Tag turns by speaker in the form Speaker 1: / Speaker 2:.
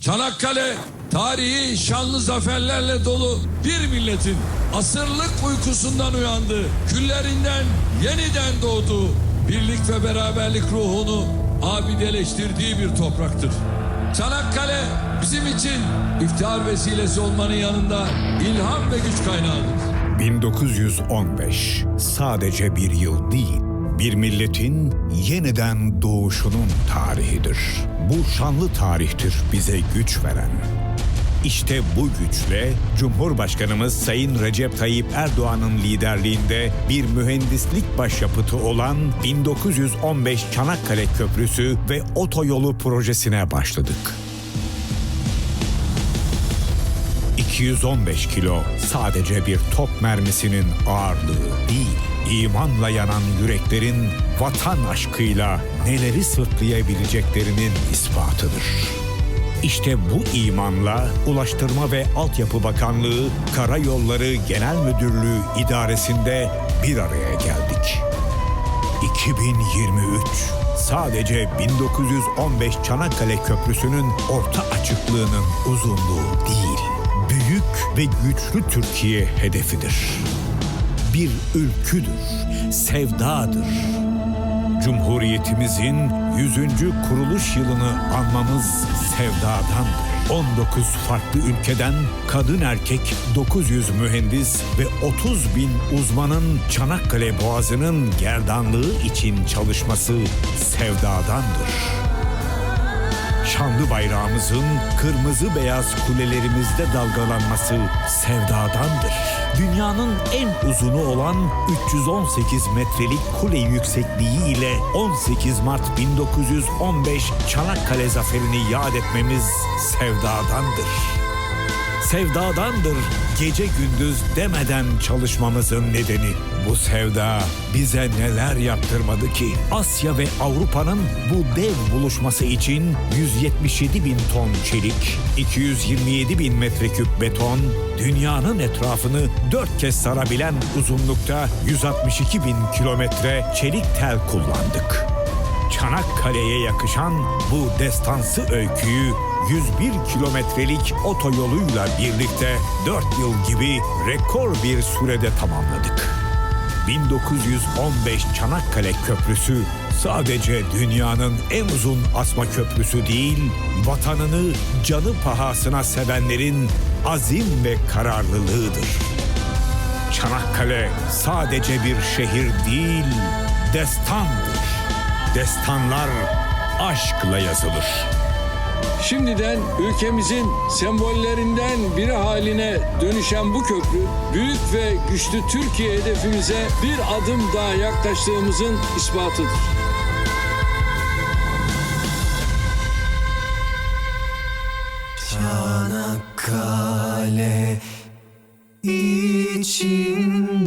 Speaker 1: Çanakkale tarihi şanlı zaferlerle dolu bir milletin asırlık uykusundan uyandı. Küllerinden yeniden doğdu. Birlik ve beraberlik ruhunu abideleştirdiği bir topraktır. Çanakkale bizim için iftihar vesilesi olmanın yanında ilham ve güç kaynağıdır.
Speaker 2: 1915 sadece bir yıl değil, bir milletin yeniden doğuşunun tarihidir. Bu şanlı tarihtir bize güç veren. İşte bu güçle Cumhurbaşkanımız Sayın Recep Tayyip Erdoğan'ın liderliğinde bir mühendislik başyapıtı olan 1915 Çanakkale Köprüsü ve otoyolu projesine başladık. 215 kilo sadece bir top mermisinin ağırlığı değil, imanla yanan yüreklerin vatan aşkıyla neleri sırtlayabileceklerinin ispatıdır. İşte bu imanla Ulaştırma ve Altyapı Bakanlığı Karayolları Genel Müdürlüğü idaresinde bir araya geldik. 2023 sadece 1915 Çanakkale Köprüsü'nün orta açıklığının uzunluğu değil, büyük ve güçlü Türkiye hedefidir. Bir ülküdür, sevdadır. Cumhuriyetimizin 100. kuruluş yılını anmamız sevdadandır. 19 farklı ülkeden kadın erkek 900 mühendis ve 30 bin uzmanın Çanakkale Boğazı'nın gerdanlığı için çalışması sevdadandır. Şanlı bayrağımızın kırmızı beyaz kulelerimizde dalgalanması sevdadandır. Dünyanın en uzunu olan 318 metrelik kule yüksekliği ile 18 Mart 1915 Çanakkale zaferini yad etmemiz sevdadandır. Sevdadandır gece gündüz demeden çalışmamızın nedeni. Bu sevda bize neler yaptırmadı ki? Asya ve Avrupa'nın bu dev buluşması için 177 bin ton çelik, 227 bin metreküp beton, dünyanın etrafını dört kez sarabilen uzunlukta 162 bin kilometre çelik tel kullandık. Çanakkale'ye yakışan bu destansı öyküyü 101 kilometrelik otoyoluyla birlikte 4 yıl gibi rekor bir sürede tamamladık. 1915 Çanakkale Köprüsü sadece dünyanın en uzun asma köprüsü değil, vatanını canı pahasına sevenlerin azim ve kararlılığıdır. Çanakkale sadece bir şehir değil, destandır. Destanlar aşkla yazılır.
Speaker 1: Şimdiden ülkemizin sembollerinden biri haline dönüşen bu köprü büyük ve güçlü Türkiye hedefimize bir adım daha yaklaştığımızın ispatıdır.
Speaker 3: Çanakkale için